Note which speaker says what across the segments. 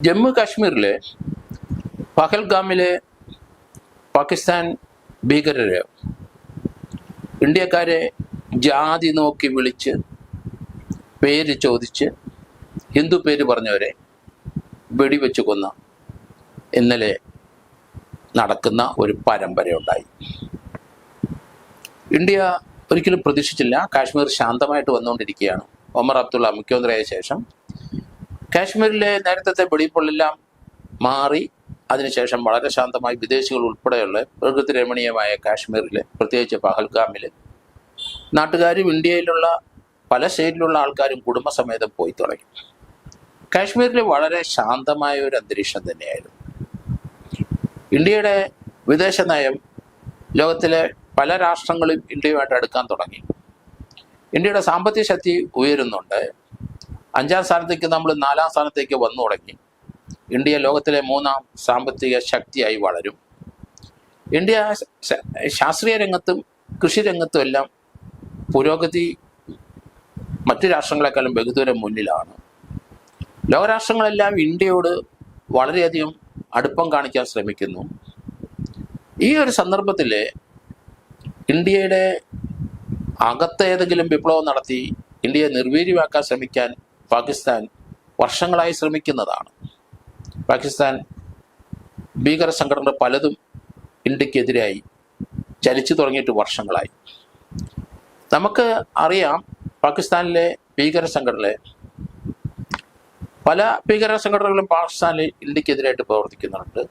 Speaker 1: ജമ്മു കാശ്മീരിലെ പഹൽഗാമിലെ പാകിസ്ഥാൻ ഭീകരര് ഇന്ത്യക്കാരെ ജാതി നോക്കി വിളിച്ച് പേര് ചോദിച്ച് ഹിന്ദു പേര് പറഞ്ഞവരെ വെടിവെച്ച് കൊന്ന ഇന്നലെ നടക്കുന്ന ഒരു പരമ്പരയുണ്ടായി. ഇന്ത്യ ഒരിക്കലും പ്രതീക്ഷിച്ചില്ല. കാശ്മീർ ശാന്തമായിട്ട് വന്നുകൊണ്ടിരിക്കുകയാണ്. ഒമർ അബ്ദുള്ള മുഖ്യമന്ത്രിയായ ശേഷം കാശ്മീരിലെ നേരത്തെ വെടിപ്പൊള്ളെല്ലാം മാറി. അതിനുശേഷം വളരെ ശാന്തമായി വിദേശികൾ ഉൾപ്പെടെയുള്ള പ്രകൃതി രമണീയമായ കാശ്മീരിലെ പ്രത്യേകിച്ച് പഹൽഗാമിൽ നാട്ടുകാരും ഇന്ത്യയിലുള്ള പല സ്റ്റേറ്റിലുള്ള ആൾക്കാരും കുടുംബസമേതം പോയി തുടങ്ങി. കാശ്മീരിൽ വളരെ ശാന്തമായ ഒരു അന്തരീക്ഷം തന്നെയായിരുന്നു. ഇന്ത്യയുടെ വിദേശ നയം ലോകത്തിലെ പല രാഷ്ട്രങ്ങളും ഇന്ത്യയുമായിട്ട് അടുക്കാൻ തുടങ്ങി. ഇന്ത്യയുടെ സാമ്പത്തിക ശക്തി ഉയരുന്നുണ്ട്. അഞ്ചാം സ്ഥാനത്തേക്ക് നമ്മൾ നാലാം സ്ഥാനത്തേക്ക് വന്നു തുടങ്ങി. ഇന്ത്യ ലോകത്തിലെ മൂന്നാം സാമ്പത്തിക ശക്തിയായി വളരും. ഇന്ത്യ ശാസ്ത്രീയ രംഗത്തും കൃഷി രംഗത്തും എല്ലാം പുരോഗതി മറ്റു രാഷ്ട്രങ്ങളെക്കാളും ബഹുദൂരം മുന്നിലാണ്. ലോകരാഷ്ട്രങ്ങളെല്ലാം ഇന്ത്യയോട് വളരെയധികം അടുപ്പം കാണിക്കാൻ ശ്രമിക്കുന്നു. ഈ ഒരു സന്ദർഭത്തിൽ ഇന്ത്യയുടെ അകത്ത് ഏതെങ്കിലും വിപ്ലവം നടത്തി ഇന്ത്യയെ നിർവീര്യമാക്കാൻ ശ്രമിക്കാൻ പാകിസ്ഥാൻ വർഷങ്ങളായി ശ്രമിക്കുന്നതാണ്. പാകിസ്ഥാൻ ഭീകര സംഘടനകൾ പലതും ഇന്ത്യക്കെതിരായി ചലിച്ചു തുടങ്ങിയിട്ട് വർഷങ്ങളായി. നമുക്ക് അറിയാം പാകിസ്ഥാനിലെ ഭീകര സംഘടനകളെ പല ഭീകര സംഘടനകളും പാകിസ്ഥാനിൽ ഇന്ത്യക്കെതിരായിട്ട് പ്രവർത്തിക്കുന്നുണ്ട്.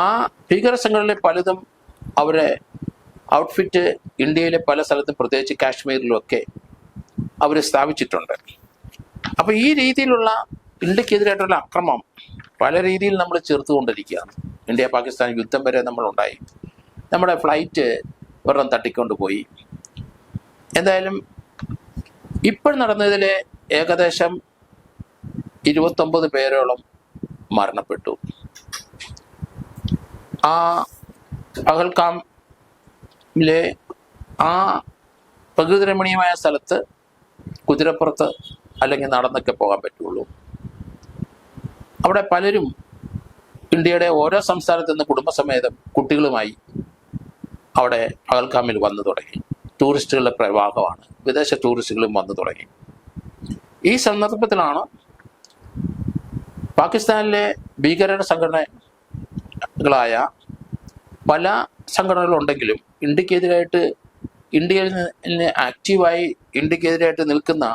Speaker 1: ആ ഭീകര സംഘടനകളിൽ പലതും അവരെ ഔട്ട്ഫിറ്റ് ഇന്ത്യയിലെ പല സ്ഥലത്തും പ്രത്യേകിച്ച് കാശ്മീരിലുമൊക്കെ അവർ സ്ഥാപിച്ചിട്ടുണ്ട്. അപ്പോൾ ഈ രീതിയിലുള്ള ഇന്ത്യക്കെതിരായിട്ടുള്ള അക്രമം പല രീതിയിൽ നമ്മൾ ചെറുത്തുകൊണ്ടിരിക്കുകയാണ്. ഇന്ത്യ പാകിസ്ഥാൻ യുദ്ധം വരെ നമ്മളുണ്ടായി നമ്മുടെ ഫ്ലൈറ്റ് വെറും തട്ടിക്കൊണ്ട് പോയി. എന്തായാലും ഇപ്പോൾ നടന്നതിൽ ഏകദേശം ഇരുപത്തൊമ്പത് പേരോളം മരണപ്പെട്ടു. ആ പകൽക്കാമിലെ ആ പ്രകൃതി രമണീയമായ സ്ഥലത്ത് കുതിരപ്പുറത്ത് അല്ലെങ്കിൽ നടന്നൊക്കെ പോകാൻ പറ്റുള്ളൂ. അവിടെ പലരും ഇന്ത്യയുടെ ഓരോ സംസ്ഥാനത്ത് നിന്ന് കുടുംബസമേതം കുട്ടികളുമായി അവിടെ പകൽക്കാമിൽ വന്നു തുടങ്ങി. ടൂറിസ്റ്റുകളുടെ പ്രവാഹമാണ്. വിദേശ ടൂറിസ്റ്റുകളും വന്നു തുടങ്ങി. ഈ സന്ദർഭത്തിലാണ് പാകിസ്ഥാനിലെ ഭീകര സംഘടനകളായ പല സംഘടനകളുണ്ടെങ്കിലും ഇന്ത്യക്കെതിരായിട്ട് ഇന്ത്യയിൽ നിന്ന് ആക്റ്റീവായി ഇന്ത്യക്കെതിരായിട്ട് നിൽക്കുന്ന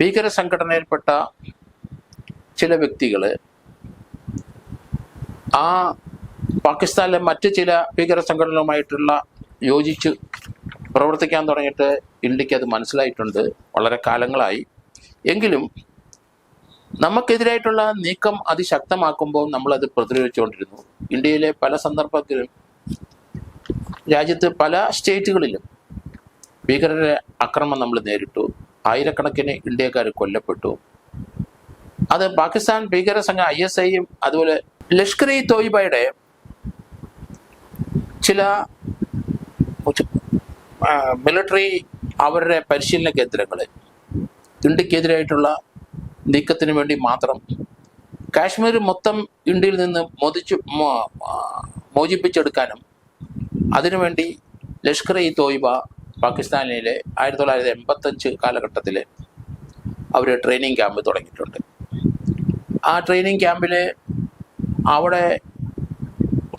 Speaker 1: ഭീകര സംഘടനയിൽപ്പെട്ട ചില വ്യക്തികൾ ആ പാകിസ്ഥാനിലെ മറ്റ് ചില ഭീകര സംഘടനകളുമായിട്ടുള്ള യോജിച്ച് പ്രവർത്തിക്കാൻ തുടങ്ങിയിട്ട് ഇന്ത്യയ്ക്ക് അത് മനസ്സിലായിട്ടുണ്ട്. വളരെ കാലങ്ങളായി. എങ്കിലും നമുക്കെതിരായിട്ടുള്ള നീക്കം അതിശക്തമാക്കുമ്പോൾ നമ്മളത് പ്രതിരോധിച്ചുകൊണ്ടിരുന്നു. ഇന്ത്യയിലെ പല സന്ദർഭത്തിലും രാജ്യത്ത് പല സ്റ്റേറ്റുകളിലും ഭീകരരുടെ അക്രമം നമ്മൾ നേരിട്ടു. ആയിരക്കണക്കിന് ഇന്ത്യക്കാർ കൊല്ലപ്പെട്ടു. അത് പാകിസ്ഥാൻ ഭീകര സംഘം ഐ എസ് ഐയും അതുപോലെ ലഷ്കർ ഇ തോയിബയുടെ ചില മിലിട്ടറി അവരുടെ പരിശീലന കേന്ദ്രങ്ങൾ ഇന്ത്യക്കെതിരായിട്ടുള്ള നീക്കത്തിന് വേണ്ടി മാത്രം കാശ്മീർ മൊത്തം ഇന്ത്യയിൽ നിന്ന് മോദിച്ച് മോചിപ്പിച്ചെടുക്കാനും അതിനുവേണ്ടി ലഷ്കർ ഇ തോയിബ പാകിസ്ഥാനിലെ ആയിരത്തി തൊള്ളായിരത്തി എൺപത്തഞ്ച് കാലഘട്ടത്തിൽ അവർ ട്രെയിനിങ് ക്യാമ്പ് തുടങ്ങിയിട്ടുണ്ട്. ആ ട്രെയിനിങ് ക്യാമ്പിൽ അവിടെ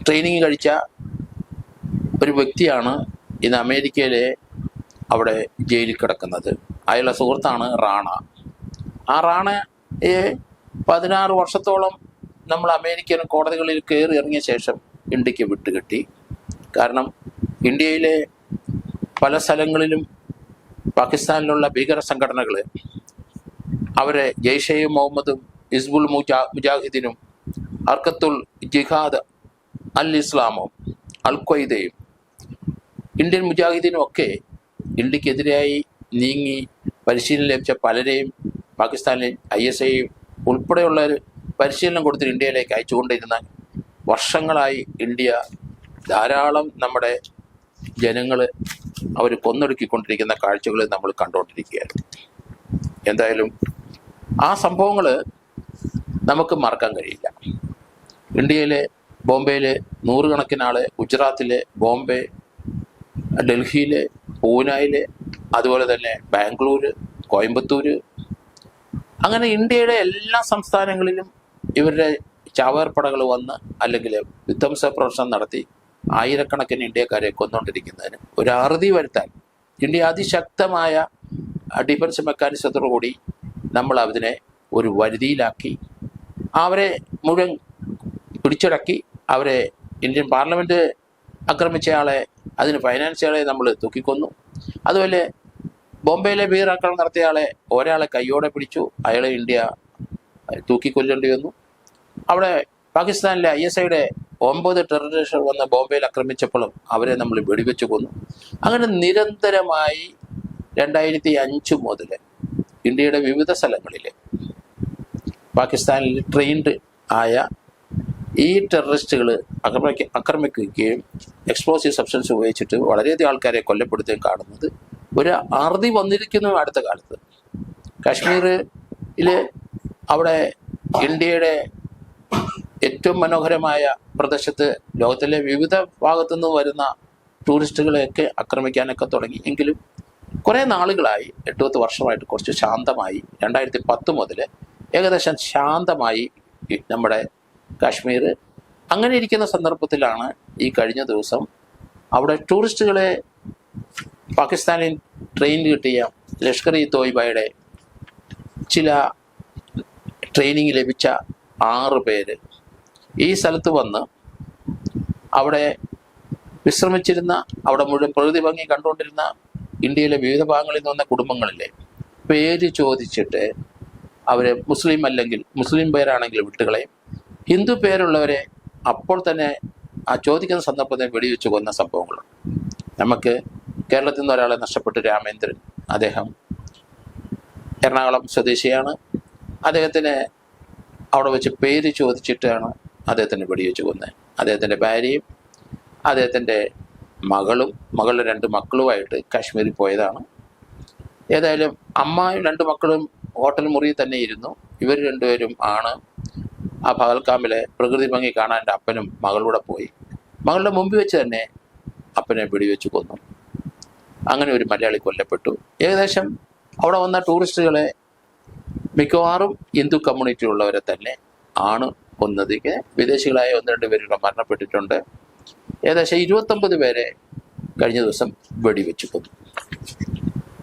Speaker 1: ട്രെയിനിങ് കഴിച്ച ഒരു വ്യക്തിയാണ് ഇന്ന് അമേരിക്കയിലെ അവിടെ ജയിലിൽ കിടക്കുന്നത്. അയാളുടെ സുഹൃത്താണ് റാണ. ആ റാണയെ പതിനാറ് വർഷത്തോളം നമ്മൾ അമേരിക്കൻ കോടതികളിൽ കയറി ഇറങ്ങിയ ശേഷം ഇന്ത്യയ്ക്ക് വിട്ടുകിട്ടി. കാരണം ഇന്ത്യയിലെ പല സ്ഥലങ്ങളിലും പാകിസ്ഥാനിലുള്ള ഭീകര സംഘടനകൾ അവരെ ജെയ്ഷെ മുഹമ്മദും ഇസ്ബുൽ മുജാ മുജാഹിദിനും അർക്കത്തുൽ ജിഹാദ് അൽ ഇസ്ലാമും അൽ ഖ്വയ്ദയും ഇന്ത്യൻ മുജാഹിദിനും ഒക്കെ ഇന്ത്യക്കെതിരായി നീങ്ങി പരിശീലനം ലഭിച്ച പലരെയും പാകിസ്ഥാനിലെ ഐ എസ് ഐയും ഉൾപ്പെടെയുള്ള പരിശീലനം കൊടുത്ത് ഇന്ത്യയിലേക്ക് അയച്ചുകൊണ്ടിരുന്ന വർഷങ്ങളായി ഇന്ത്യ ധാരാളം നമ്മുടെ ജനങ്ങൾ അവർ കൊന്നൊടുക്കിക്കൊണ്ടിരിക്കുന്ന കാഴ്ചകൾ നമ്മൾ കണ്ടുകൊണ്ടിരിക്കുകയാണ് എന്തായാലും ആ സംഭവങ്ങൾ നമുക്ക് മറക്കാൻ കഴിയില്ല. ഇന്ത്യയിലെ ബോംബെയിലെ നൂറുകണക്കിന് ആളെ ഗുജറാത്തിലെ ബോംബെ ഡൽഹിയിലെ പൂനായിലെ അതുപോലെ തന്നെ ബാംഗ്ലൂര് കോയമ്പത്തൂർ അങ്ങനെ ഇന്ത്യയുടെ എല്ലാ സംസ്ഥാനങ്ങളിലും ഇവരുടെ ചാവേർപ്പടകൾ വന്ന് അല്ലെങ്കിൽ വിധ്വംസ പ്രവർത്തനം നടത്തി ആയിരക്കണക്കിന് ഇന്ത്യക്കാരെ കൊന്നുകൊണ്ടിരിക്കുന്നതിന് ഒരു അറുതി വരുത്താൻ ഇന്ത്യ അതിശക്തമായ ഡിഫൻസ് മെക്കാനിസത്തോടു കൂടി നമ്മൾ അതിനെ ഒരു വരുതിയിലാക്കി. അവരെ മുഴുവൻ പിടിച്ചടക്കി അവരെ ഇന്ത്യൻ പാർലമെന്റ് ആക്രമിച്ചയാളെ അതിന് ഫൈനാൻസുകളെ നമ്മൾ തൂക്കിക്കൊന്നു. അതുപോലെ ബോംബെയിലെ ഭീകരാക്രമണം നടത്തിയയാളെ ഒരാളെ കയ്യോടെ പിടിച്ചു അയാളെ ഇന്ത്യ തൂക്കിക്കൊല്ലേണ്ടി വന്നു. അവിടെ പാകിസ്ഥാനിലെ ഐ എസ് ഐയുടെ ഒമ്പത് ടെററിസ്റ്റുകൾ വന്ന് ബോംബെയിൽ ആക്രമിച്ചപ്പോഴും അവരെ നമ്മൾ വെടിവെച്ച് കൊന്നു. അങ്ങനെ നിരന്തരമായി രണ്ടായിരത്തി അഞ്ച് മുതൽ ഇന്ത്യയുടെ വിവിധ സ്ഥലങ്ങളിൽ പാകിസ്ഥാനിൽ ട്രെയിൻഡ് ആയ ഈ ടെററിസ്റ്റുകൾ ആക്രമിക്ക ആക്രമിക്കുകയും എക്സ്പ്ലോസീവ് സബ്സ്റ്റൻസ് ഉപയോഗിച്ചിട്ട് വളരെയധികം ആൾക്കാരെ കൊല്ലപ്പെടുത്തുകയും കാണുന്നത് ഒരു അറുതി വന്നിരിക്കുന്നു അടുത്ത കാലത്ത്. കാശ്മീരിൽ അവിടെ ഇന്ത്യയുടെ ഏറ്റവും മനോഹരമായ പ്രദേശത്ത് ലോകത്തിലെ വിവിധ ഭാഗത്തുനിന്ന് വരുന്ന ടൂറിസ്റ്റുകളെയൊക്കെ ആക്രമിക്കാനൊക്കെ തുടങ്ങി. എങ്കിലും കുറേ നാളുകളായി എട്ട് പത്ത് വർഷമായിട്ട് കുറച്ച് ശാന്തമായി രണ്ടായിരത്തി പത്ത് മുതൽ ഏകദേശം ശാന്തമായി നമ്മുടെ കാശ്മീർ അങ്ങനെ ഇരിക്കുന്ന സന്ദർഭത്തിലാണ് ഈ കഴിഞ്ഞ ദിവസം അവിടെ ടൂറിസ്റ്റുകളെ പാകിസ്ഥാനിൽ ട്രെയിൻ കിട്ടിയ ലഷ്കർ ഇ തോയ്ബയുടെ ചില ട്രെയിനിങ് ലഭിച്ച ആറ് പേര് ഈ സ്ഥലത്ത് വന്ന് അവിടെ വിശ്രമിച്ചിരുന്ന അവിടെ മുഴുവൻ പ്രകൃതി ഭംഗി കണ്ടുകൊണ്ടിരുന്ന ഇന്ത്യയിലെ വിവിധ ഭാഗങ്ങളിൽ നിന്ന് വന്ന കുടുംബങ്ങളിലെ പേര് ചോദിച്ചിട്ട് അവരെ മുസ്ലിം അല്ലെങ്കിൽ മുസ്ലിം പേരാണെങ്കിൽ വിട്ടുകളയും ഹിന്ദു പേരുള്ളവരെ അപ്പോൾ തന്നെ ആ ചോദിക്കുന്ന സന്ദർഭത്തിൽ വെടിവെച്ച് കൊന്ന സംഭവങ്ങളുണ്ട്. നമുക്ക് കേരളത്തിൽ നിന്ന് ഒരാളെ നഷ്ടപ്പെട്ടു രാമേന്ദ്രൻ അദ്ദേഹം എറണാകുളം സ്വദേശിയാണ്. അദ്ദേഹത്തിന് അവിടെ വെച്ച് പേര് ചോദിച്ചിട്ടാണ് അദ്ദേഹത്തിന് വെടിവെച്ച് കൊന്നത്. അദ്ദേഹത്തിന്റെ ഭാര്യയും അദ്ദേഹത്തിന്റെ മകളും മകളുടെ രണ്ട് മക്കളുമായിട്ട് കാശ്മീരിൽ പോയതാണ്. ഏതായാലും അമ്മയും രണ്ട് മക്കളും ഹോട്ടൽ മുറിയിൽ തന്നെ ഇരുന്നു. ഇവർ രണ്ടുപേരും ആണ് ആ പകൽക്കാമ്പിലെ പ്രകൃതി ഭംഗി കാണാൻ എന്റെ അപ്പനും മകളൂടെ പോയി. മകളുടെ മുമ്പിൽ വെച്ച് തന്നെ അപ്പനെ വെടിവെച്ച് കൊന്നു. അങ്ങനെ ഒരു മലയാളി കൊല്ലപ്പെട്ടു. ഏകദേശം അവിടെ വന്ന ടൂറിസ്റ്റുകളെ മിക്കവാറും ഹിന്ദു കമ്മ്യൂണിറ്റി ഉള്ളവരെ തന്നെ ആണ് കൊന്നതിക്ക് വിദേശികളായ ഒന്ന് രണ്ട് പേരുടെ മരണപ്പെട്ടിട്ടുണ്ട്. ഏകദേശം ഇരുപത്തൊമ്പത് പേരെ കഴിഞ്ഞ ദിവസം വെടിവെച്ചു കൊന്നു.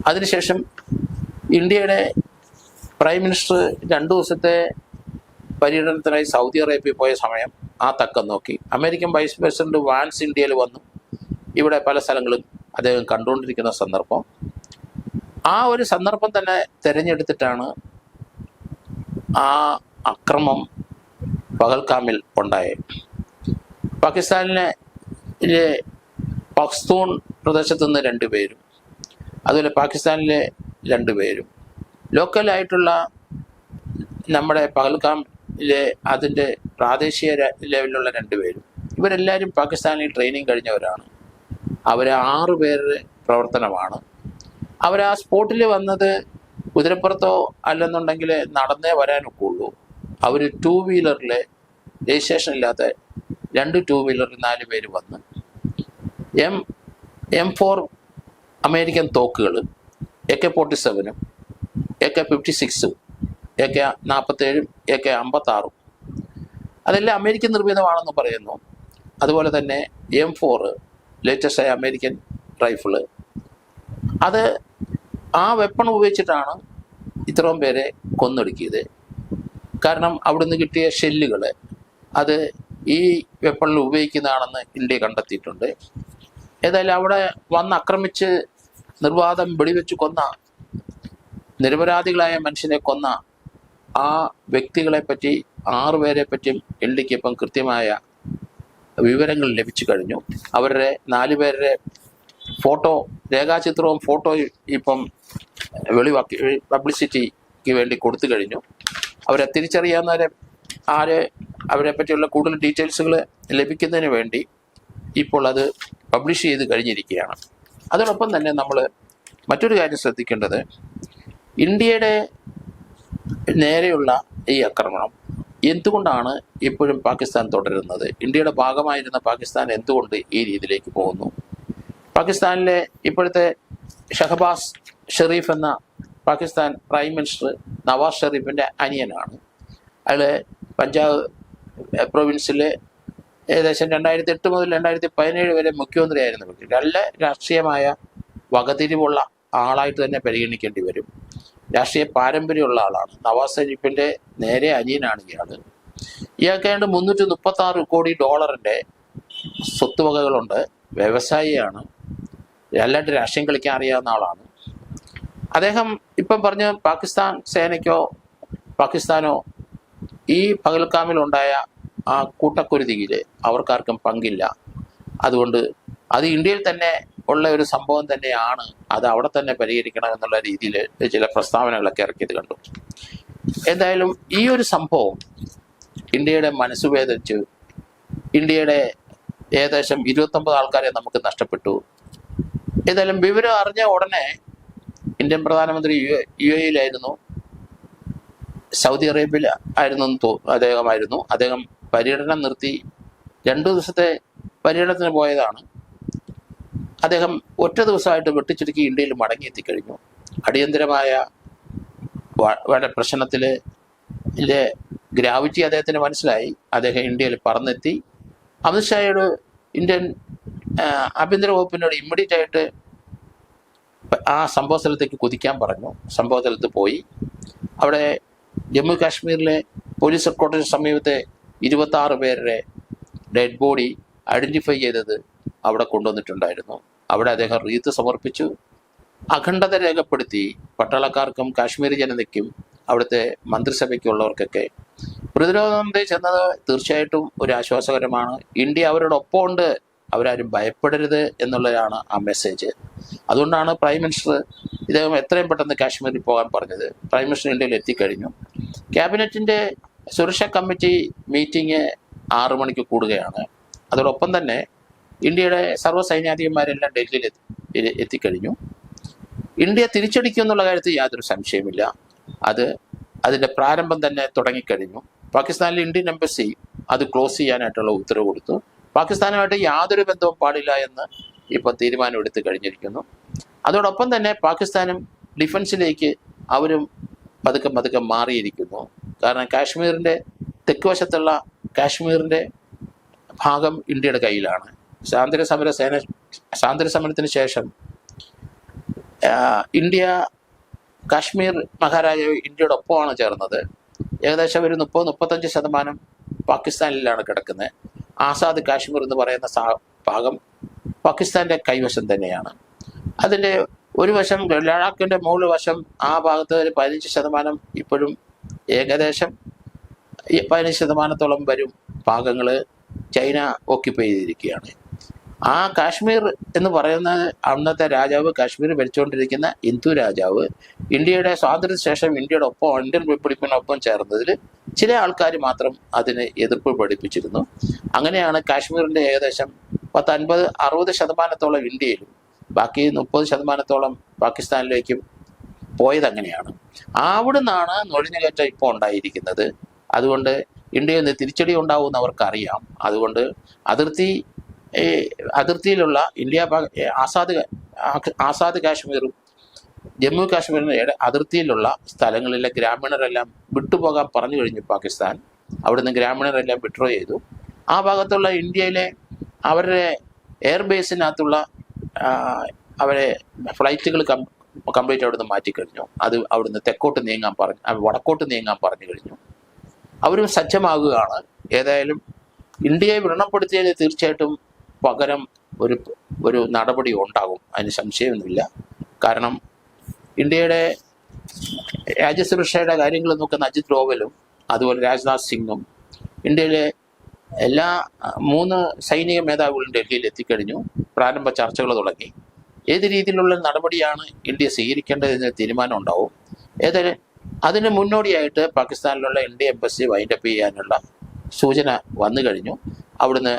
Speaker 1: അതിനുശേഷം ഇന്ത്യയുടെ പ്രൈം മിനിസ്റ്റർ രണ്ടു ദിവസത്തെ പര്യടനത്തിനായി സൗദി അറേബ്യ പോയ സമയം ആ തക്കം നോക്കി. അമേരിക്കൻ വൈസ് പ്രസിഡന്റ് വാൻസ് ഇന്ത്യയിൽ വന്നു. ഇവിടെ പല സ്ഥലങ്ങളും അദ്ദേഹം കണ്ടുകൊണ്ടിരിക്കുന്ന സന്ദർഭം. ആ ഒരു സന്ദർഭം തന്നെ തിരഞ്ഞെടുത്തിട്ടാണ് ആ അക്രമം പകൽക്കാമിൽ ഉണ്ടായി. പാകിസ്ഥാനിലെ പഖ്തൂൺ പ്രദേശത്തു നിന്ന് രണ്ടുപേരും അതുപോലെ പാകിസ്ഥാനിലെ രണ്ടുപേരും ലോക്കലായിട്ടുള്ള നമ്മുടെ പകൽക്കാമിലെ അതിന്റെ പ്രാദേശിക ലെവലിലുള്ള രണ്ടുപേരും ഇവരെല്ലാവരും പാകിസ്ഥാനിൽ ട്രെയിനിങ് കഴിഞ്ഞവരാണ്. അവരെ ആറ് പേരുടെ പ്രവർത്തനമാണ്. അവർ ആ സ്പോട്ടിൽ വന്നത് കുതിരപ്പുറത്തോ അല്ലെന്നുണ്ടെങ്കിൽ നടന്നേ വരാനൊക്കെ ഉള്ളൂ. അവർ ടൂ വീലറിൽ രജിസ്ട്രേഷൻ ഇല്ലാത്ത രണ്ട് ടൂ വീലറിൽ നാല് പേര് വന്ന് എം എം ഫോർ അമേരിക്കൻ തോക്കുകൾ എ കെ ഫോർട്ടി സെവനും എ കെ ഫിഫ്റ്റി സിക്സും എ കെ നാൽപ്പത്തേഴും എ കെ അമ്പത്താറും. അതെല്ലാം അമേരിക്കൻ നിർമ്മിതമാണെന്ന് പറയുന്നു. അതുപോലെ തന്നെ എം ഫോർ ലേറ്റസ്റ്റ് ആയ അമേരിക്കൻ റൈഫിൾ അത് ആ വെപ്പൺ ഉപയോഗിച്ചിട്ടാണ് ഇത്രയും പേരെ കൊന്നൊടുക്കിയത്. കാരണം അവിടുന്ന് കിട്ടിയ ഷെല്ലുകൾ അത് ഈ വെപ്പണിൽ ഉപയോഗിക്കുന്നതാണെന്ന് ഇന്ത്യ കണ്ടെത്തിയിട്ടുണ്ട്. ഏതായാലും അവിടെ വന്ന് ആക്രമിച്ച് നിർവാദം വെടിവെച്ച് കൊന്ന നിരപരാധികളായ മനുഷ്യനെ കൊന്ന ആ വ്യക്തികളെ പറ്റി ആറുപേരെ പറ്റിയും ഇന്ത്യയ്ക്ക് ഇപ്പം കൃത്യമായ വിവരങ്ങൾ ലഭിച്ചു കഴിഞ്ഞു. അവരുടെ നാല് പേരുടെ ഫോട്ടോ രേഖാചിത്രവും ഫോട്ടോയും ഇപ്പം വെളിവാക്കി പബ്ലിസിറ്റിക്ക് വേണ്ടി കൊടുത്തു കഴിഞ്ഞു. അവരെ തിരിച്ചറിയാവുന്നവരെ ആര് അവരെ പറ്റിയുള്ള കൂടുതൽ ഡീറ്റെയിൽസുകൾ ലഭിക്കുന്നതിന് വേണ്ടി ഇപ്പോൾ അത് പബ്ലിഷ് ചെയ്ത് കഴിഞ്ഞിരിക്കുകയാണ്. അതോടൊപ്പം തന്നെ നമ്മൾ മറ്റൊരു കാര്യം ശ്രദ്ധിക്കേണ്ടത് ഇന്ത്യയുടെ നേരെയുള്ള ഈ ആക്രമണം എന്തുകൊണ്ടാണ് ഇപ്പോഴും പാകിസ്ഥാൻ തുടരുന്നത്? ഇന്ത്യയുടെ ഭാഗമായിരുന്ന പാകിസ്ഥാൻ എന്തുകൊണ്ട് ഈ രീതിയിലേക്ക് പോകുന്നു? പാകിസ്ഥാനിലെ ഇപ്പോഴത്തെ ഷഹബാസ് ഷെറീഫ് എന്ന പാകിസ്ഥാൻ പ്രൈം മിനിസ്റ്റർ നവാസ് ഷെറീഫിന്റെ അനിയനാണ്. അയാൾ പഞ്ചാബ് പ്രൊവിൻസിലെ ഏകദേശം രണ്ടായിരത്തി എട്ട് മുതൽ രണ്ടായിരത്തി പതിനേഴ് വരെ മുഖ്യമന്ത്രിയായിരുന്നു നല്ല രാഷ്ട്രീയമായ വകതിരിവുള്ള ആളായിട്ട് തന്നെ പരിഗണിക്കേണ്ടി വരും. രാഷ്ട്രീയ പാരമ്പര്യമുള്ള ആളാണ്. നവാസ് ഷെരീഫിന്റെ നേരെ അനിയനാണ് ഇയാൾ. ഇയാൾക്ക് ഏതാണ്ട് മുന്നൂറ്റി മുപ്പത്തി ആറ് കോടി ഡോളറിന്റെ സ്വത്തുവകകളുണ്ട് വ്യവസായിയാണ്. അല്ലാണ്ട് രാഷ്ട്രീയം കളിക്കാൻ അറിയാവുന്ന ആളാണ്. അദ്ദേഹം ഇപ്പം പറഞ്ഞ പാകിസ്ഥാൻ സേനയ്ക്കോ പാകിസ്ഥാനോ ഈ പകൽക്കാമിലുണ്ടായ ആ കൂട്ടക്കുരുതിയിൽ അവർക്കാർക്കും പങ്കില്ല. അതുകൊണ്ട് അത് ഇന്ത്യയിൽ തന്നെ ഉള്ള ഒരു സംഭവം തന്നെയാണ് അത് അവിടെ തന്നെ പരിഹരിക്കണം എന്നുള്ള രീതിയിൽ ചില പ്രസ്താവനകളൊക്കെ ഇറക്കിയത് കണ്ടു. എന്തായാലും ഈ ഒരു സംഭവം ഇന്ത്യയുടെ മനസ്സ് വേദിച്ച് ഇന്ത്യയുടെ ഏകദേശം ഇരുപത്തൊമ്പത് ആൾക്കാരെ നമുക്ക് നഷ്ടപ്പെട്ടു. ഏതായാലും വിവരം അറിഞ്ഞ ഉടനെ ഇന്ത്യൻ പ്രധാനമന്ത്രി യു യു എയിലായിരുന്നു സൗദി അറേബ്യയിൽ ആയിരുന്നു അദ്ദേഹമായിരുന്നു. അദ്ദേഹം പര്യടനം നിർത്തി രണ്ടു ദിവസത്തെ പര്യടനത്തിന് പോയതാണ്. അദ്ദേഹം ഒറ്റ ദിവസമായിട്ട് വെട്ടിച്ചുരുക്കി ഇന്ത്യയിൽ മടങ്ങിയെത്തിക്കഴിഞ്ഞു. അടിയന്തരമായ പ്രശ്നത്തിൽ ഇതിന്റെ ഗ്രാവിറ്റി അദ്ദേഹത്തിന് മനസ്സിലായി. അദ്ദേഹം ഇന്ത്യയിൽ പറന്നെത്തി. അമിത്ഷായോട് ഇന്ത്യൻ ആഭ്യന്തര വകുപ്പിനോട് ഇമ്മീഡിയറ്റ് ആയിട്ട് ആ സംഭവ സ്ഥലത്തേക്ക് കുതിക്കാൻ പറഞ്ഞു. സംഭവ സ്ഥലത്ത് പോയി. അവിടെ ജമ്മു കാശ്മീരിലെ പോലീസ് ഹെഡ്ക്വാർട്ടേഴ്സ് സമീപത്തെ ഇരുപത്തി ആറ് പേരുടെ ഡെഡ് ബോഡി ഐഡന്റിഫൈ ചെയ്തത് അവിടെ കൊണ്ടുവന്നിട്ടുണ്ടായിരുന്നു. അവിടെ അദ്ദേഹം റീത്ത് സമർപ്പിച്ചു. അഖണ്ഡത രേഖപ്പെടുത്തി പട്ടാളക്കാർക്കും കാശ്മീരി ജനതയ്ക്കും അവിടുത്തെ മന്ത്രിസഭയ്ക്കുള്ളവർക്കൊക്കെ പ്രതിരോധ മന്ത്രി ചെന്നത് തീർച്ചയായിട്ടും ഒരു ആശ്വാസകരമാണ്. ഇന്ത്യ അവരോടൊപ്പം ഉണ്ട് അവരാരും ഭയപ്പെടരുത് എന്നുള്ളതാണ് ആ മെസ്സേജ് അതുകൊണ്ടാണ് പ്രൈം മിനിസ്റ്റർ ഇദ്ദേഹം എത്രയും പെട്ടെന്ന് കാശ്മീരിൽ പോകാൻ പറഞ്ഞത്. പ്രൈം മിനിസ്റ്റർ ഇന്ത്യയിൽ എത്തിക്കഴിഞ്ഞു. ക്യാബിനറ്റിന്റെ സുരക്ഷാ കമ്മിറ്റി മീറ്റിംഗ് ആറു മണിക്ക് കൂടുകയാണ്. അതോടൊപ്പം തന്നെ ഇന്ത്യയുടെ സർവ സൈന്യാധിപന്മാരെല്ലാം ഡൽഹിയിൽ എത്തിക്കഴിഞ്ഞു. ഇന്ത്യ തിരിച്ചടിക്കും എന്നുള്ള കാര്യത്തിൽ യാതൊരു സംശയമില്ല അത് അതിന്റെ പ്രാരംഭം തന്നെ തുടങ്ങിക്കഴിഞ്ഞു. പാകിസ്ഥാനിലെ ഇന്ത്യൻ എംബസി അത് ക്ലോസ് ചെയ്യാനായിട്ടുള്ള ഉത്തരവ് കൊടുത്തു. പാകിസ്ഥാനുമായിട്ട് യാതൊരു ബന്ധവും പാടില്ല എന്ന് ഇപ്പോൾ തീരുമാനമെടുത്ത് കഴിഞ്ഞിരിക്കുന്നു. അതോടൊപ്പം തന്നെ പാകിസ്ഥാനും ഡിഫൻസിലേക്ക് അവരും പതുക്കെ പതുക്കെ മാറിയിരിക്കുന്നു. കാരണം കാശ്മീരിന്റെ തെക്ക് വശത്തുള്ള കാശ്മീരിന്റെ ഭാഗം ഇന്ത്യയുടെ കയ്യിലാണ്. സ്വാതന്ത്ര്യ സമര സേന സ്വാതന്ത്ര്യ സമരത്തിന് ശേഷം ഇന്ത്യ കാശ്മീർ മഹാരാജാവ് ഇന്ത്യയുടെ ഒപ്പമാണ് ചേർന്നത്. ഏകദേശം ഒരു മുപ്പത് മുപ്പത്തഞ്ച് ശതമാനം പാകിസ്ഥാനിലാണ് കിടക്കുന്നത്. ആസാദ് കാശ്മീർ എന്ന് പറയുന്ന ഭാഗം പാകിസ്ഥാന്റെ കൈവശം തന്നെയാണ്. അതിന്റെ ഒരു വശം ലഡാക്കിന്റെ മുകൾ വശം ആ ഭാഗത്ത് ഒരു പതിനഞ്ച് ശതമാനം ഇപ്പോഴും ഏകദേശം പതിനഞ്ച് ശതമാനത്തോളം വരും ഭാഗങ്ങൾ ചൈന ഓക്യുപ്പൈ ചെയ്തിരിക്കുകയാണ്. ആ കാശ്മീർ എന്ന് പറയുന്ന അന്നത്തെ രാജാവ് കാശ്മീർ ഭരിച്ചുകൊണ്ടിരിക്കുന്ന ഹിന്ദു രാജാവ് ഇന്ത്യയുടെ സ്വാതന്ത്ര്യത്തിന് ശേഷം ഇന്ത്യയുടെ ഒപ്പം ഇന്ത്യൻ റിപ്പബ്ലിക്കിനൊപ്പം ചേർന്നതിൽ ചില ആൾക്കാർ മാത്രം അതിന് എതിർപ്പ് പഠിപ്പിച്ചിരുന്നു. അങ്ങനെയാണ് കാശ്മീരിന്റെ ഏകദേശം പത്ത് അൻപത് അറുപത് ശതമാനത്തോളം ഇന്ത്യയിലും ബാക്കി മുപ്പത് ശതമാനത്തോളം പാകിസ്ഥാനിലേക്കും പോയത് അങ്ങനെയാണ് അവിടുന്നാണ് നുഴഞ്ഞുകയറ്റം ഇപ്പോൾ ഉണ്ടായിരിക്കുന്നത്. അതുകൊണ്ട് ഇന്ത്യയിൽ നിന്ന് തിരിച്ചടി ഉണ്ടാവുമെന്ന് അവർക്കറിയാം. അതുകൊണ്ട് അതിർത്തി അതിർത്തിയിലുള്ള ഇന്ത്യ ആസാദ് ആസാദ് കാശ്മീറും ജമ്മു കാശ്മീരിന്റെ അതിർത്തിയിലുള്ള സ്ഥലങ്ങളിലെ ഗ്രാമീണരെല്ലാം വിട്ടുപോകാൻ പറഞ്ഞു കഴിഞ്ഞു പാകിസ്ഥാൻ. അവിടുന്ന് ഗ്രാമീണരെല്ലാം വിഡ്രോ ചെയ്തു. ആ ഭാഗത്തുള്ള ഇന്ത്യയിലെ അവരുടെ എയർബേസിനകത്തുള്ള അവരെ ഫ്ലൈറ്റുകൾ കംപ്ലീറ്റ് അവിടുന്ന് മാറ്റിക്കഴിഞ്ഞു അത് അവിടുന്ന് തെക്കോട്ട് നീങ്ങാൻ പറഞ്ഞു വടക്കോട്ട് നീങ്ങാൻ പറഞ്ഞു കഴിഞ്ഞു. അവരും സജ്ജമാകുകയാണ്. ഏതായാലും ഇന്ത്യയെ വ്രണപ്പെടുത്തിയതിന് തീർച്ചയായിട്ടും പകരം ഒരു ഒരു നടപടി ഉണ്ടാകും. അതിന് സംശയമൊന്നുമില്ല. കാരണം ഇന്ത്യയുടെ രാജ്യസുരക്ഷയുടെ കാര്യങ്ങൾ നോക്കുന്ന അജിത് ഡോവലും അതുപോലെ രാജ്നാഥ് സിംഗും ഇന്ത്യയിലെ എല്ലാ മൂന്ന് സൈനിക മേധാവികളും ഡൽഹിയിൽ എത്തിക്കഴിഞ്ഞു. പ്രാരംഭ ചർച്ചകൾ തുടങ്ങി. ഏത് രീതിയിലുള്ള നടപടിയാണ് ഇന്ത്യ സ്വീകരിക്കേണ്ടതെന്ന് തീരുമാനം ഉണ്ടാവും. ഏതായാലും അതിന് മുന്നോടിയായിട്ട് പാകിസ്ഥാനിലുള്ള ഇന്ത്യ എംബസി വൈൻഡപ്പ് ചെയ്യാനുള്ള സൂചന വന്നു കഴിഞ്ഞു. അവിടുന്ന്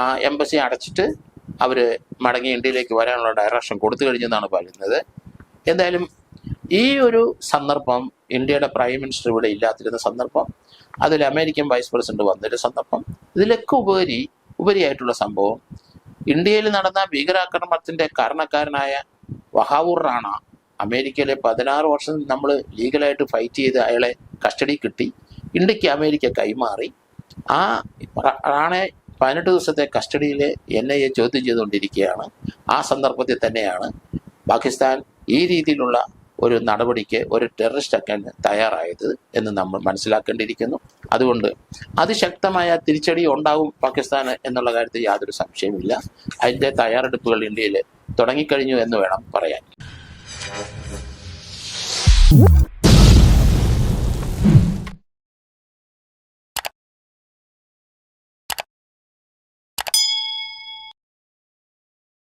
Speaker 1: ആ എംബസി അടച്ചിട്ട് അവർ മടങ്ങി ഇന്ത്യയിലേക്ക് വരാനുള്ള ഡയറക്ഷൻ കൊടുത്തു കഴിഞ്ഞെന്നാണ് പറയുന്നത്. എന്തായാലും ഈ ഒരു സന്ദർഭം ഇന്ത്യയുടെ പ്രൈം മിനിസ്റ്റർ ഇവിടെ ഇല്ലാതിരുന്ന സന്ദർഭം അതിൽ അമേരിക്കൻ വൈസ് പ്രസിഡന്റ് വന്നൊരു സന്ദർഭം ഇതിലൊക്കെ ഉപരി ഉപരിയായിട്ടുള്ള സംഭവം ഇന്ത്യയിൽ നടന്ന ഭീകരാക്രമണത്തിന്റെ കാരണക്കാരനായ വഹാവൂർ റാണ അമേരിക്കയിലെ പതിനാറ് വർഷം നമ്മൾ ലീഗലായിട്ട് ഫൈറ്റ് ചെയ്ത് അയാളെ കസ്റ്റഡി കിട്ടി. ഇന്ത്യയ്ക്ക് അമേരിക്ക കൈമാറി. ആ റാണെ പതിനെട്ട് ദിവസത്തെ കസ്റ്റഡിയിൽ എൻ ഐ എ ചോദ്യം ചെയ്തുകൊണ്ടിരിക്കുകയാണ്. ആ സന്ദർഭത്തിൽ തന്നെയാണ് പാകിസ്ഥാൻ ഈ രീതിയിലുള്ള ഒരു നടപടിക്ക് ഒരു ടെററിസ്റ്റ് അറ്റാക്കിന് തയ്യാറായത് എന്ന് നമ്മൾ മനസ്സിലാക്കേണ്ടിയിരിക്കുന്നു. അതുകൊണ്ട് അതിശക്തമായ തിരിച്ചടി ഉണ്ടാവും പാകിസ്ഥാന് എന്നുള്ള കാര്യത്തിൽ യാതൊരു സംശയമില്ല അതിന്റെ തയ്യാറെടുപ്പുകൾ ഇന്ത്യയിൽ തുടങ്ങിക്കഴിഞ്ഞു എന്ന് വേണം പറയാൻ.